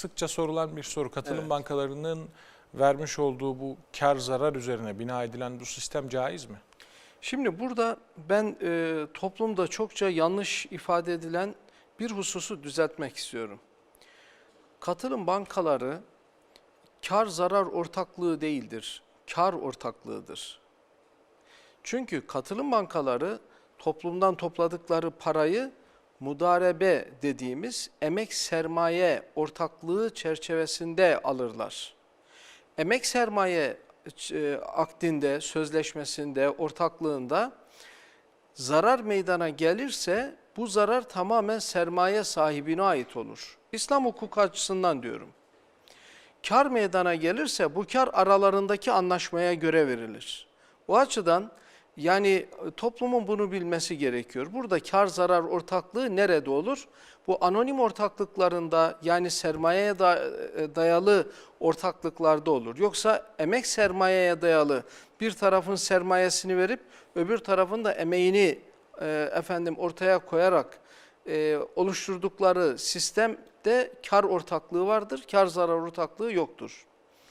sıkça sorulan bir soru. Katılım Evet. bankalarının vermiş olduğu bu kar zarar üzerine bina edilen bu sistem caiz mi? Şimdi burada ben e, toplumda çokça yanlış ifade edilen bir hususu düzeltmek istiyorum. Katılım bankaları kar zarar ortaklığı değildir, kar ortaklığıdır. Çünkü katılım bankaları toplumdan topladıkları parayı mudarebe dediğimiz emek sermaye ortaklığı çerçevesinde alırlar. Emek sermaye e, akdinde, sözleşmesinde, ortaklığında zarar meydana gelirse bu zarar tamamen sermaye sahibine ait olur. İslam hukuku açısından diyorum. Kar meydana gelirse bu kar aralarındaki anlaşmaya göre verilir. O açıdan yani e, toplumun bunu bilmesi gerekiyor. Burada kar zarar ortaklığı nerede olur? Bu anonim ortaklıklarında yani sermayeye e, dayalı ortaklıklarda olur. Yoksa emek sermayeye dayalı bir tarafın sermayesini verip öbür tarafın da emeğini e, efendim ortaya koyarak e, oluşturdukları sistemde kar ortaklığı vardır. Kar zarar ortaklığı yoktur.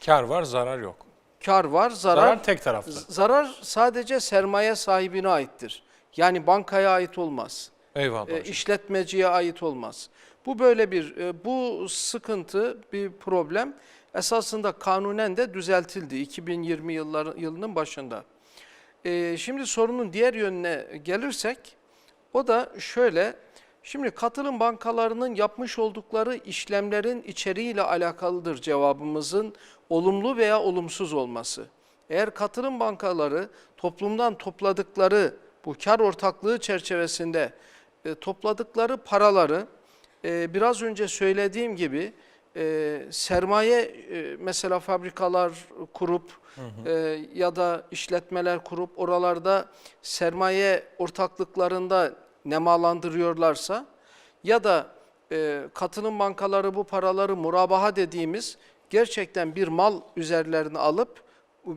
Kar var, zarar yok. Kar var, zarar, Zarar tek tarafta. Z- Zarar sadece sermaye sahibine aittir. Yani bankaya ait olmaz. Eyvallah E, işletmeciye ait olmaz. Bu böyle bir e, bu sıkıntı, bir problem esasında kanunen de düzeltildi 2020 yılları, yılının başında. E, şimdi sorunun diğer yönüne gelirsek o da şöyle. Şimdi katılım bankalarının yapmış oldukları işlemlerin içeriğiyle alakalıdır cevabımızın olumlu veya olumsuz olması. Eğer katılım bankaları toplumdan topladıkları bu kar ortaklığı çerçevesinde e, topladıkları paraları e, biraz önce söylediğim gibi e, sermaye e, mesela fabrikalar kurup e, ya da işletmeler kurup oralarda sermaye ortaklıklarında nemalandırıyorlarsa ya da e, katılım bankaları bu paraları murabaha dediğimiz gerçekten bir mal üzerlerine alıp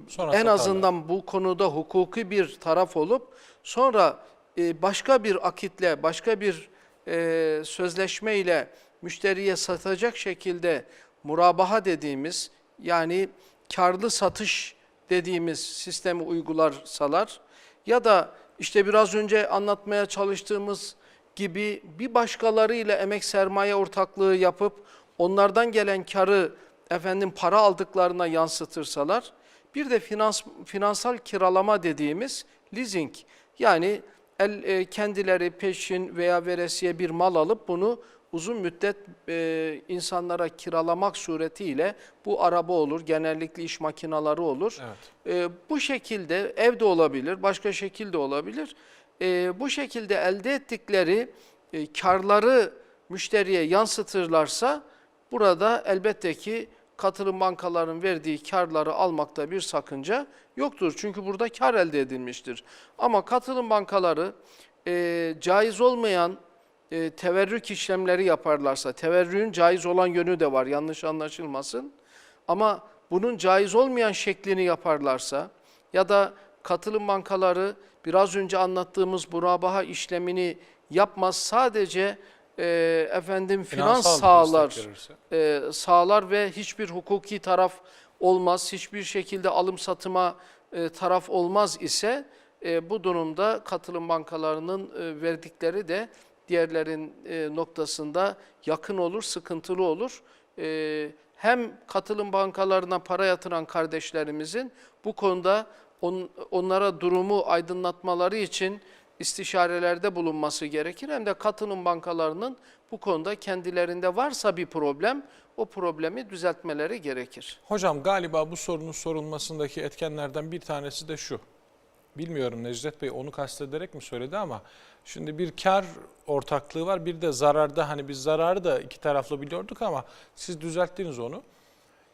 Sonra en azından bu konuda hukuki bir taraf olup sonra e, başka bir akitle, başka bir e, sözleşme ile müşteriye satacak şekilde murabaha dediğimiz yani karlı satış dediğimiz sistemi uygularsalar ya da işte biraz önce anlatmaya çalıştığımız gibi bir başkalarıyla emek sermaye ortaklığı yapıp onlardan gelen karı efendim para aldıklarına yansıtırsalar bir de finans, finansal kiralama dediğimiz leasing yani el, e, kendileri peşin veya veresiye bir mal alıp bunu uzun müddet e, insanlara kiralamak suretiyle bu araba olur, genellikle iş makineleri olur. Evet. E, bu şekilde evde olabilir, başka şekilde olabilir. E, bu şekilde elde ettikleri e, karları müşteriye yansıtırlarsa burada elbette ki katılım bankaların verdiği karları almakta bir sakınca yoktur. Çünkü burada kar elde edilmiştir. Ama katılım bankaları e, caiz olmayan e, teverrük işlemleri yaparlarsa, teverrüğün caiz olan yönü de var yanlış anlaşılmasın. Ama bunun caiz olmayan şeklini yaparlarsa ya da katılım bankaları biraz önce anlattığımız murabaha işlemini yapmaz sadece e, efendim finans Finansal sağlar e, sağlar ve hiçbir hukuki taraf olmaz, hiçbir şekilde alım satıma e, taraf olmaz ise e, bu durumda katılım bankalarının e, verdikleri de diğerlerin e, noktasında yakın olur, sıkıntılı olur. E, hem katılım bankalarına para yatıran kardeşlerimizin bu konuda on, onlara durumu aydınlatmaları için istişarelerde bulunması gerekir. Hem de katılım bankalarının bu konuda kendilerinde varsa bir problem, o problemi düzeltmeleri gerekir. Hocam galiba bu sorunun sorulmasındaki etkenlerden bir tanesi de şu. Bilmiyorum Necdet Bey onu kastederek mi söyledi ama şimdi bir kar ortaklığı var bir de zararda hani biz zararı da iki taraflı biliyorduk ama siz düzelttiniz onu.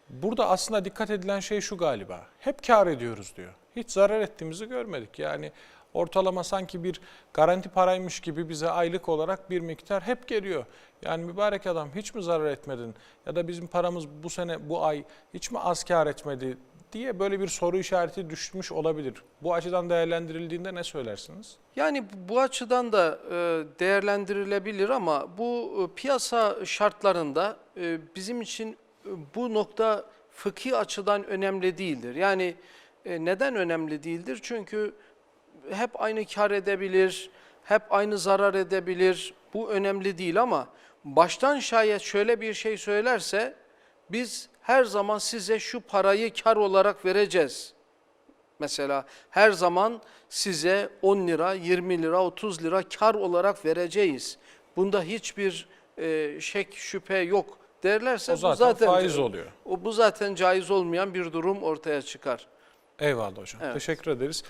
Burada aslında dikkat edilen şey şu galiba. Hep kar ediyoruz diyor. Hiç zarar ettiğimizi görmedik. Yani ortalama sanki bir garanti paraymış gibi bize aylık olarak bir miktar hep geliyor. Yani mübarek adam hiç mi zarar etmedin ya da bizim paramız bu sene bu ay hiç mi az kar etmedi diye böyle bir soru işareti düşmüş olabilir. Bu açıdan değerlendirildiğinde ne söylersiniz? Yani bu açıdan da e, değerlendirilebilir ama bu e, piyasa şartlarında e, bizim için bu nokta fıkhi açıdan önemli değildir. Yani neden önemli değildir? Çünkü hep aynı kar edebilir, hep aynı zarar edebilir. Bu önemli değil ama baştan şayet şöyle bir şey söylerse biz her zaman size şu parayı kar olarak vereceğiz. Mesela her zaman size 10 lira, 20 lira, 30 lira kar olarak vereceğiz. Bunda hiçbir e, şek şüphe yok derlerse O bu zaten, zaten faiz oluyor. O bu zaten caiz olmayan bir durum ortaya çıkar. Eyvallah hocam. Evet. Teşekkür ederiz.